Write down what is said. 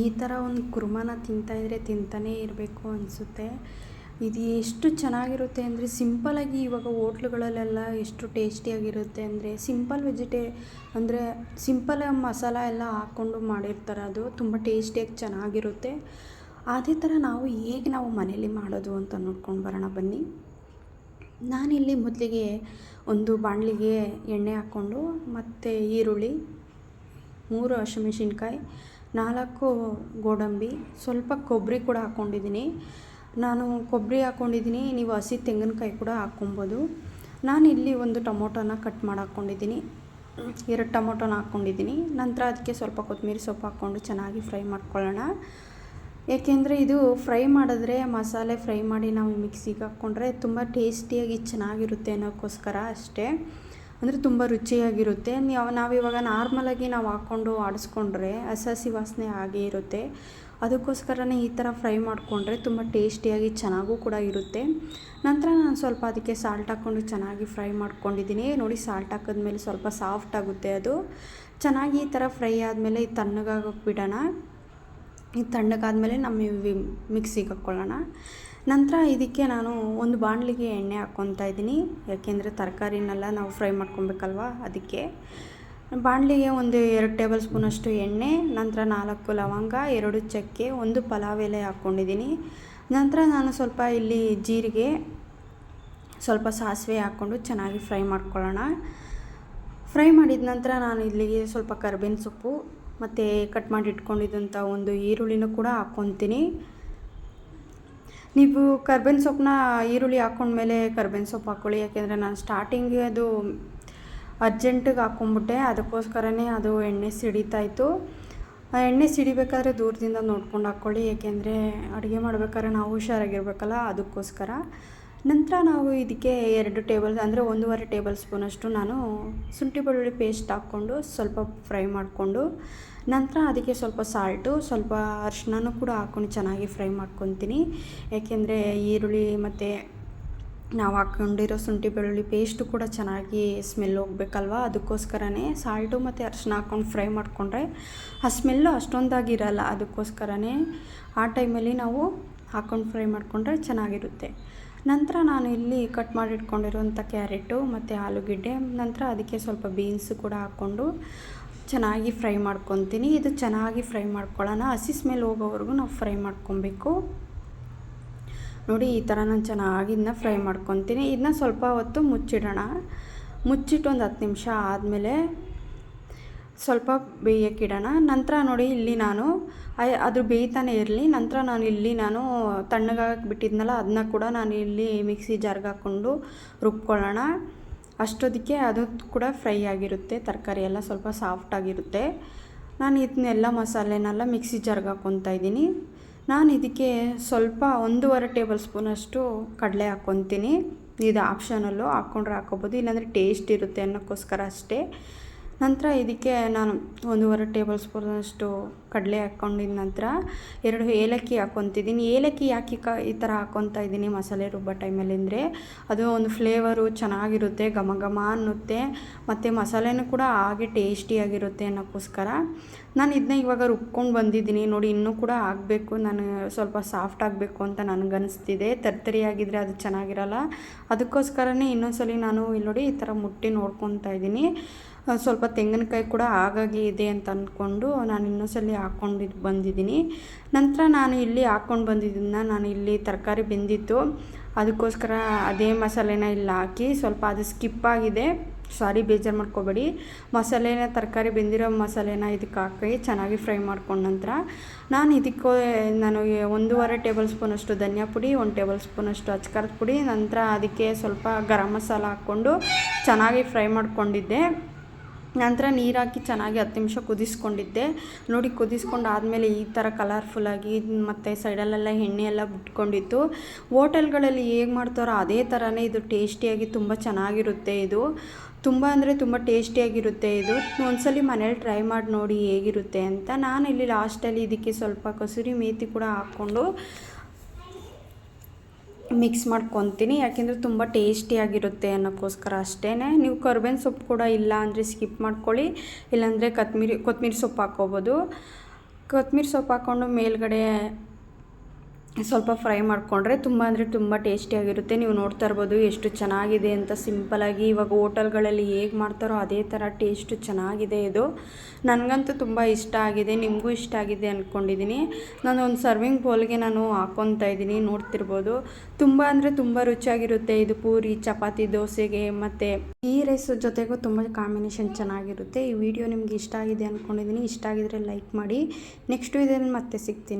ಈ ಥರ ಒಂದು ಕುರ್ಮಾನ ತಿಂತಾಯಿದ್ರೆ ತಿಂತಾನೇ ಇರಬೇಕು ಅನಿಸುತ್ತೆ. ಇದು ಎಷ್ಟು ಚೆನ್ನಾಗಿರುತ್ತೆ ಅಂದರೆ ಸಿಂಪಲಾಗಿ ಇವಾಗ ಹೋಟ್ಲುಗಳಲ್ಲೆಲ್ಲ ಎಷ್ಟು ಟೇಸ್ಟಿಯಾಗಿರುತ್ತೆ ಅಂದರೆ ಸಿಂಪಲ್ ವೆಜಿಟೇ ಅಂದರೆ ಸಿಂಪಲ್ ಮಸಾಲ ಎಲ್ಲ ಹಾಕ್ಕೊಂಡು ಮಾಡಿರ್ತಾರೆ ಅದು ತುಂಬ ಟೇಸ್ಟಿಯಾಗಿ ಚೆನ್ನಾಗಿರುತ್ತೆ. ಅದೇ ಥರ ನಾವು ಹೇಗೆ ನಾವು ಮನೇಲಿ ಮಾಡೋದು ಅಂತ ನೋಡ್ಕೊಂಡು ಬರೋಣ ಬನ್ನಿ. ನಾನಿಲ್ಲಿ ಮೊದಲಿಗೆ ಒಂದು ಬಾಣಲಿಗೆ ಎಣ್ಣೆ ಹಾಕ್ಕೊಂಡು ಮತ್ತು ಈರುಳ್ಳಿ, ಮೂರು ಹಸಿಮೆಣ್ಸಿನ್ಕಾಯಿ ನಾಲ್ಕು ಗೋಡಂಬಿ, ಸ್ವಲ್ಪ ಕೊಬ್ಬರಿ ಕೂಡ ಹಾಕ್ಕೊಂಡಿದ್ದೀನಿ. ನಾನು ಕೊಬ್ಬರಿ ಹಾಕ್ಕೊಂಡಿದ್ದೀನಿ, ನೀವು ಹಸಿ ತೆಂಗಿನಕಾಯಿ ಕೂಡ ಹಾಕ್ಕೊಬೋದು. ನಾನು ಇಲ್ಲಿ ಒಂದು ಟೊಮೊಟೊನ ಕಟ್ ಮಾಡಿ ಹಾಕ್ಕೊಂಡಿದ್ದೀನಿ. ಎರಡು ಟೊಮೊಟೊನ ಹಾಕ್ಕೊಂಡಿದ್ದೀನಿ. ನಂತರ ಅದಕ್ಕೆ ಸ್ವಲ್ಪ ಕೊತ್ತಂಬರಿ ಸೊಪ್ಪು ಹಾಕ್ಕೊಂಡು ಚೆನ್ನಾಗಿ ಫ್ರೈ ಮಾಡ್ಕೊಳ್ಳೋಣ. ಏಕೆಂದರೆ ಇದು ಫ್ರೈ ಮಾಡಿದ್ರೆ, ಮಸಾಲೆ ಫ್ರೈ ಮಾಡಿ ನಾವು ಮಿಕ್ಸಿಗೆ ಹಾಕ್ಕೊಂಡ್ರೆ ತುಂಬ ಟೇಸ್ಟಿಯಾಗಿ ಚೆನ್ನಾಗಿರುತ್ತೆ ಅನ್ನೋಕ್ಕೋಸ್ಕರ ಅಷ್ಟೇ. ಅಂದರೆ ತುಂಬ ರುಚಿಯಾಗಿರುತ್ತೆ. ನೀವು ನಾವಿವಾಗ ನಾರ್ಮಲಾಗಿ ನಾವು ಹಾಕ್ಕೊಂಡು ಆಡಿಸ್ಕೊಂಡ್ರೆ ಹಸಿ ಹಸಿ ವಾಸನೆ ಆಗೇ ಇರುತ್ತೆ. ಅದಕ್ಕೋಸ್ಕರನೇ ಈ ಥರ ಫ್ರೈ ಮಾಡಿಕೊಂಡ್ರೆ ತುಂಬ ಟೇಸ್ಟಿಯಾಗಿ ಚೆನ್ನಾಗೂ ಕೂಡ ಇರುತ್ತೆ. ನಂತರ ನಾನು ಸ್ವಲ್ಪ ಅದಕ್ಕೆ ಸಾಲ್ಟ್ ಹಾಕ್ಕೊಂಡು ಚೆನ್ನಾಗಿ ಫ್ರೈ ಮಾಡ್ಕೊಂಡಿದ್ದೀನಿ. ನೋಡಿ ಸಾಲ್ಟ್ ಹಾಕಿದ್ಮೇಲೆ ಸ್ವಲ್ಪ ಸಾಫ್ಟ್ ಆಗುತ್ತೆ ಅದು. ಚೆನ್ನಾಗಿ ಈ ಥರ ಫ್ರೈ ಆದಮೇಲೆ ತಣ್ಣಗಾಗಕ್ಕೆ ತಣ್ಣಗಾಗೋಕೆ ಬಿಡೋಣ. ಇದು ತಣ್ಣಗಾದ್ಮೇಲೆ ನಮ್ಮ ಮಿಕ್ಸಿಗೆ ಹಾಕ್ಕೊಳ್ಳೋಣ. ನಂತರ ಇದಕ್ಕೆ ನಾನು ಒಂದು ಬಾಣಲಿಗೆ ಎಣ್ಣೆ ಹಾಕ್ಕೊತಾ ಇದ್ದೀನಿ. ಯಾಕೆಂದರೆ ತರಕಾರಿನೆಲ್ಲ ನಾವು ಫ್ರೈ ಮಾಡ್ಕೊಬೇಕಲ್ವ ಅದಕ್ಕೆ. ಬಾಣಲಿಗೆ ಒಂದು ಎರಡು ಟೇಬಲ್ ಸ್ಪೂನಷ್ಟು ಎಣ್ಣೆ, ನಂತರ ನಾಲ್ಕು ಲವಂಗ, ಎರಡು ಚಕ್ಕೆ, ಒಂದು ಪಲಾವ್ ಎಲೆ ಹಾಕ್ಕೊಂಡಿದ್ದೀನಿ. ನಂತರ ನಾನು ಸ್ವಲ್ಪ ಇಲ್ಲಿ ಜೀರಿಗೆ, ಸ್ವಲ್ಪ ಸಾಸಿವೆ ಹಾಕ್ಕೊಂಡು ಚೆನ್ನಾಗಿ ಫ್ರೈ ಮಾಡ್ಕೊಳ್ಳೋಣ. ಫ್ರೈ ಮಾಡಿದ ನಂತರ ನಾನು ಇಲ್ಲಿಗೆ ಸ್ವಲ್ಪ ಕರ್ಬೇವಿನ ಸೊಪ್ಪು ಮತ್ತು ಕಟ್ ಮಾಡಿ ಇಟ್ಕೊಂಡಿದ್ದಂಥ ಒಂದು ಈರುಳ್ಳಿನೂ ಕೂಡ ಹಾಕ್ಕೊತೀನಿ. ನೀವು ಕರ್ಬೇವಿನ ಸೊಪ್ಪನ್ನ ಈರುಳ್ಳಿ ಹಾಕ್ಕೊಂಡ್ಮೇಲೆ ಕರ್ಬೇವಿನ ಸೊಪ್ಪು ಹಾಕ್ಕೊಳ್ಳಿ ಯಾಕೆಂದರೆ ನಾನು ಸ್ಟಾರ್ಟಿಂಗ್ ಅದು ಅರ್ಜೆಂಟಿಗೆ ಹಾಕ್ಕೊಂಬಿಟ್ಟೆ ಅದಕ್ಕೋಸ್ಕರನೇ ಅದು ಎಣ್ಣೆ ಸಿಡಿತಾಯಿತ್ತು ಎಣ್ಣೆ ಸಿಡಿಬೇಕಾದ್ರೆ ದೂರದಿಂದ ನೋಡ್ಕೊಂಡು ಹಾಕ್ಕೊಳ್ಳಿ ಏಕೆಂದರೆ ಅಡುಗೆ ಮಾಡ್ಬೇಕಾದ್ರೆ ನಾವು ಹುಷಾರಾಗಿರ್ಬೇಕಲ್ಲ, ಅದಕ್ಕೋಸ್ಕರ. ನಂತರ ನಾವು ಇದಕ್ಕೆ ಎರಡು ಟೇಬಲ್ ಅಂದರೆ ಒಂದೂವರೆ ಟೇಬಲ್ ಸ್ಪೂನಷ್ಟು ನಾನು ಶುಂಠಿ ಬೆಳ್ಳುಳ್ಳಿ ಪೇಸ್ಟ್ ಹಾಕ್ಕೊಂಡು ಸ್ವಲ್ಪ ಫ್ರೈ ಮಾಡಿಕೊಂಡು, ನಂತರ ಅದಕ್ಕೆ ಸ್ವಲ್ಪ ಸಾಲ್ಟು ಸ್ವಲ್ಪ ಅರಿಶಿನೂ ಕೂಡ ಹಾಕ್ಕೊಂಡು ಚೆನ್ನಾಗಿ ಫ್ರೈ ಮಾಡ್ಕೊತೀನಿ. ಯಾಕೆಂದರೆ ಈರುಳ್ಳಿ ಮತ್ತು ನಾವು ಹಾಕ್ಕೊಂಡಿರೋ ಶುಂಠಿ ಬೆಳ್ಳುಳ್ಳಿ ಪೇಸ್ಟು ಕೂಡ ಚೆನ್ನಾಗಿ ಸ್ಮೆಲ್ ಹೋಗ್ಬೇಕಲ್ವ? ಅದಕ್ಕೋಸ್ಕರನೇ ಸಾಲ್ಟು ಮತ್ತು ಅರಿಶಿನ ಹಾಕ್ಕೊಂಡು ಫ್ರೈ ಮಾಡಿಕೊಂಡ್ರೆ ಆ ಸ್ಮೆಲ್ಲು ಅಷ್ಟೊಂದಾಗಿರಲ್ಲ. ಅದಕ್ಕೋಸ್ಕರನೇ ಆ ಟೈಮಲ್ಲಿ ನಾವು ಹಾಕ್ಕೊಂಡು ಫ್ರೈ ಮಾಡಿಕೊಂಡ್ರೆ ಚೆನ್ನಾಗಿರುತ್ತೆ. ನಂತರ ನಾನು ಇಲ್ಲಿ ಕಟ್ ಮಾಡಿ ಇಟ್ಕೊಂಡಿರುವಂಥ ಕ್ಯಾರೆಟು ಮತ್ತು ಆಲೂಗೆಡ್ಡೆ, ನಂತರ ಅದಕ್ಕೆ ಸ್ವಲ್ಪ ಬೀನ್ಸು ಕೂಡ ಹಾಕ್ಕೊಂಡು ಚೆನ್ನಾಗಿ ಫ್ರೈ ಮಾಡ್ಕೊತೀನಿ. ಇದು ಚೆನ್ನಾಗಿ ಫ್ರೈ ಮಾಡ್ಕೊಳ್ಳೋಣ. ಹಸಿ ಸ್ಮೆಲ್ ಹೋಗೋವರೆಗೂ ನಾವು ಫ್ರೈ ಮಾಡ್ಕೊಬೇಕು. ನೋಡಿ, ಈ ಥರ ನಾನು ಚೆನ್ನಾಗಿ ಇದನ್ನ ಫ್ರೈ ಮಾಡ್ಕೊತೀನಿ. ಇದನ್ನ ಸ್ವಲ್ಪ ಹೊತ್ತು ಮುಚ್ಚಿಡೋಣ. ಮುಚ್ಚಿಟ್ಟು ಒಂದು ಹತ್ತು ನಿಮಿಷ ಆದಮೇಲೆ ಸ್ವಲ್ಪ ಬೇಯಕ್ಕಿಡೋಣ ನಂತರ ನೋಡಿ ಇಲ್ಲಿ ನಾನು ಅದು ಬೇಯ್ತಾನೆ ಇರಲಿ. ನಂತರ ನಾನು ಇಲ್ಲಿ ನಾನು ತಣ್ಣಗಾಗಿ ಬಿಟ್ಟಿದ್ನಲ್ಲ ಅದನ್ನ ಕೂಡ ನಾನು ಇಲ್ಲಿ ಮಿಕ್ಸಿ ಜಾರ್ಗೆ ಹಾಕ್ಕೊಂಡು ರುಬ್ಕೊಳ್ಳೋಣ. ಅಷ್ಟೊದಕ್ಕೆ ಅದು ಕೂಡ ಫ್ರೈ ಆಗಿರುತ್ತೆ, ತರಕಾರಿ ಎಲ್ಲ ಸ್ವಲ್ಪ ಸಾಫ್ಟಾಗಿರುತ್ತೆ ನಾನು ಇದನ್ನೆಲ್ಲ ಮಸಾಲೆನೆಲ್ಲ ಮಿಕ್ಸಿ ಜಾರ್ಗೆ ಹಾಕ್ಕೊತಾ ಇದ್ದೀನಿ. ನಾನು ಇದಕ್ಕೆ ಸ್ವಲ್ಪ ಒಂದೂವರೆ ಟೇಬಲ್ ಸ್ಪೂನಷ್ಟು ಕಡಲೆ ಹಾಕ್ಕೊತೀನಿ. ಇದು ಆಪ್ಷನಲ್ಲು, ಹಾಕ್ಕೊಂಡ್ರೆ ಹಾಕ್ಕೊಬೋದು. ಇಲ್ಲಾಂದರೆ ಟೇಸ್ಟ್ ಇರುತ್ತೆ ಅನ್ನೋಕ್ಕೋಸ್ಕರ ಅಷ್ಟೇ. ನಂತರ ಇದಕ್ಕೆ ನಾನು ಒಂದೂವರೆ ಟೇಬಲ್ ಸ್ಪೂನಷ್ಟು ಕಡಲೆ ಹಾಕ್ಕೊಂಡಿದ್ದ ನಂತರ ಎರಡು ಏಲಕ್ಕಿ ಹಾಕ್ಕೊತಿದ್ದೀನಿ. ಏಲಕ್ಕಿ ಯಾಕೆ ಕ ಈ ಥರ ಹಾಕ್ಕೊತಾ ಇದ್ದೀನಿ ಮಸಾಲೆ ರುಬ್ಬೋ ಟೈಮಲ್ಲಿ ಅಂದರೆ ಅದು ಒಂದು ಫ್ಲೇವರು ಚೆನ್ನಾಗಿರುತ್ತೆ, ಘಮ ಘಮ ಅನ್ನುತ್ತೆ ಮತ್ತು ಮಸಾಲೆನೂ ಕೂಡ ಹಾಗೆ ಟೇಸ್ಟಿಯಾಗಿರುತ್ತೆ ಅನ್ನೋಕ್ಕೋಸ್ಕರ. ನಾನು ಇದನ್ನ ಇವಾಗ ರುಬ್ಕೊಂಡು ಬಂದಿದ್ದೀನಿ. ನೋಡಿ, ಇನ್ನೂ ಕೂಡ ಆಗಬೇಕು ನಾನು ಸ್ವಲ್ಪ ಸಾಫ್ಟ್ ಆಗಬೇಕು ಅಂತ ನನಗನ್ನಿಸ್ತಿದೆ ತರ್ತರಿಯಾಗಿದ್ದರೆ ಅದು ಚೆನ್ನಾಗಿರಲ್ಲ. ಅದಕ್ಕೋಸ್ಕರನೇ ಇನ್ನೊಂದ್ಸಲಿ ನಾನು ಇಲ್ಲಿ ನೋಡಿ ಈ ಥರ ಮುಟ್ಟಿ ನೋಡ್ಕೊತಾ ಇದ್ದೀನಿ. ಸ್ವಲ್ಪ ತೆಂಗಿನಕಾಯಿ ಕೂಡ ಹಾಗಾಗಿ ಇದೆ ಅಂತ ಅಂದ್ಕೊಂಡು ನಾನು ಇನ್ನೊಂದ್ಸಲಿ ಹಾಕ್ಕೊಂಡು ಬಂದಿದ್ದೀನಿ. ನಂತರ ನಾನು ಇಲ್ಲಿ ಹಾಕ್ಕೊಂಡು ಬಂದಿದ್ದನ್ನು ನಾನು ಇಲ್ಲಿ ತರಕಾರಿ ಬೆಂದಿತ್ತು. ಅದಕ್ಕೋಸ್ಕರ ಅದೇ ಮಸಾಲೆನ ಇಲ್ಲಿ ಹಾಕಿ ಸ್ವಲ್ಪ ಅದು ಸ್ಕಿಪ್ ಆಗಿದೆ. ಸಾರಿ, ಬೇಜಾರು ಮಾಡ್ಕೋಬೇಡಿ. ಮಸಾಲೆನ, ತರಕಾರಿ ಬೆಂದಿರೋ ಮಸಾಲೆನ ಇದಕ್ಕೆ ಹಾಕಿ ಚೆನ್ನಾಗಿ ಫ್ರೈ ಮಾಡ್ಕೊಂಡ ನಂತರ ನಾನು ಇದಕ್ಕೆ ನಾನು ಒಂದೂವರೆ ಟೇಬಲ್ ಸ್ಪೂನಷ್ಟು ಧನಿಯಾ ಪುಡಿ, ಒಂದು ಟೇಬಲ್ ಸ್ಪೂನಷ್ಟು ಅಚ್ಕಾರದ ಪುಡಿ, ನಂತರ ಅದಕ್ಕೆ ಸ್ವಲ್ಪ ಗರಂ ಮಸಾಲ ಹಾಕ್ಕೊಂಡು ಚೆನ್ನಾಗಿ ಫ್ರೈ ಮಾಡ್ಕೊಂಡಿದ್ದೆ. ನಂತರ ನೀರು ಹಾಕಿ ಚೆನ್ನಾಗಿ ಹತ್ತು ನಿಮಿಷ ಕುದಿಸ್ಕೊಂಡಿದ್ದೆ. ನೋಡಿ ಕುದಿಸ್ಕೊಂಡು ಆದಮೇಲೆ ಈ ಥರ ಕಲರ್ಫುಲ್ಲಾಗಿ ಮತ್ತು ಸೈಡಲ್ಲೆಲ್ಲ ಎಣ್ಣೆ ಎಲ್ಲ ಬಿಟ್ಕೊಂಡಿತ್ತು. ಹೋಟೆಲ್ಗಳಲ್ಲಿ ಹೇಗೆ ಮಾಡ್ತಾರೋ ಅದೇ ಥರನೇ ಇದು ಟೇಸ್ಟಿಯಾಗಿ ತುಂಬ ಚೆನ್ನಾಗಿರುತ್ತೆ ಇದು. ತುಂಬ ಅಂದರೆ ತುಂಬ ಟೇಸ್ಟಿಯಾಗಿರುತ್ತೆ ಇದು. ಒಂದ್ಸಲಿ ಮನೇಲಿ ಟ್ರೈ ಮಾಡಿ ನೋಡಿ ಹೇಗಿರುತ್ತೆ ಅಂತ. ನಾನು ಇಲ್ಲಿ ಲಾಸ್ಟಲ್ಲಿ ಇದಕ್ಕೆ ಸ್ವಲ್ಪ ಕಸೂರಿ ಮೇತಿ ಕೂಡ ಹಾಕ್ಕೊಂಡು ಮಿಕ್ಸ್ ಮಾಡ್ಕೊತೀನಿ. ಯಾಕೆಂದರೆ ತುಂಬ ಟೇಸ್ಟಿಯಾಗಿರುತ್ತೆ ಅನ್ನೋಕ್ಕೋಸ್ಕರ ಅಷ್ಟೇ ನೀವು ಕರ್ಬೇವಿನ ಸೊಪ್ಪು ಕೂಡ ಇಲ್ಲ ಅಂದರೆ ಸ್ಕಿಪ್ ಮಾಡ್ಕೊಳ್ಳಿ. ಇಲ್ಲಾಂದರೆ ಕೊತ್ಮಿರಿ ಕೊತ್ತಂಬರಿ ಸೊಪ್ಪು ಹಾಕ್ಕೋಬೋದು. ಕೊತ್ತಂಬರಿ ಸೊಪ್ಪು ಹಾಕ್ಕೊಂಡು ಮೇಲ್ಗಡೆ ಸ್ವಲ್ಪ ಫ್ರೈ ಮಾಡಿಕೊಂಡ್ರೆ ತುಂಬ ಅಂದರೆ ತುಂಬ ಟೇಸ್ಟಿಯಾಗಿರುತ್ತೆ ನೀವು ನೋಡ್ತಾ ಇರ್ಬೋದು ಎಷ್ಟು ಚೆನ್ನಾಗಿದೆ ಅಂತ ಸಿಂಪಲಾಗಿ ಇವಾಗ ಹೋಟೆಲ್ಗಳಲ್ಲಿ ಹೇಗೆ ಮಾಡ್ತಾರೋ ಅದೇ ಥರ ಟೇಸ್ಟು ಚೆನ್ನಾಗಿದೆ ಇದು. ನನಗಂತೂ ತುಂಬ ಇಷ್ಟ ಆಗಿದೆ, ನಿಮಗೂ ಇಷ್ಟ ಆಗಿದೆ ಅಂದ್ಕೊಂಡಿದ್ದೀನಿ ನಾನು ಒಂದು ಸರ್ವಿಂಗ್ ಬೌಲ್ಗೆ ನಾನು ಹಾಕ್ಕೊತಾ ಇದ್ದೀನಿ, ನೋಡ್ತಿರ್ಬೋದು. ತುಂಬ ಅಂದರೆ ತುಂಬ ರುಚಿಯಾಗಿರುತ್ತೆ ಇದು ಪೂರಿ, ಚಪಾತಿ, ದೋಸೆಗೆ ಮತ್ತು ಈ ರೈಸ್ ಜೊತೆಗೂ ತುಂಬ ಕಾಂಬಿನೇಷನ್ ಚೆನ್ನಾಗಿರುತ್ತೆ. ಈ ವಿಡಿಯೋ ನಿಮ್ಗೆ ಇಷ್ಟ ಆಗಿದೆ ಅಂದ್ಕೊಂಡಿದ್ದೀನಿ ಇಷ್ಟ ಆಗಿದ್ರೆ ಲೈಕ್ ಮಾಡಿ. ನೆಕ್ಸ್ಟು ಇದನ್ನು ಮತ್ತೆ ಸಿಗ್ತೀನಿ.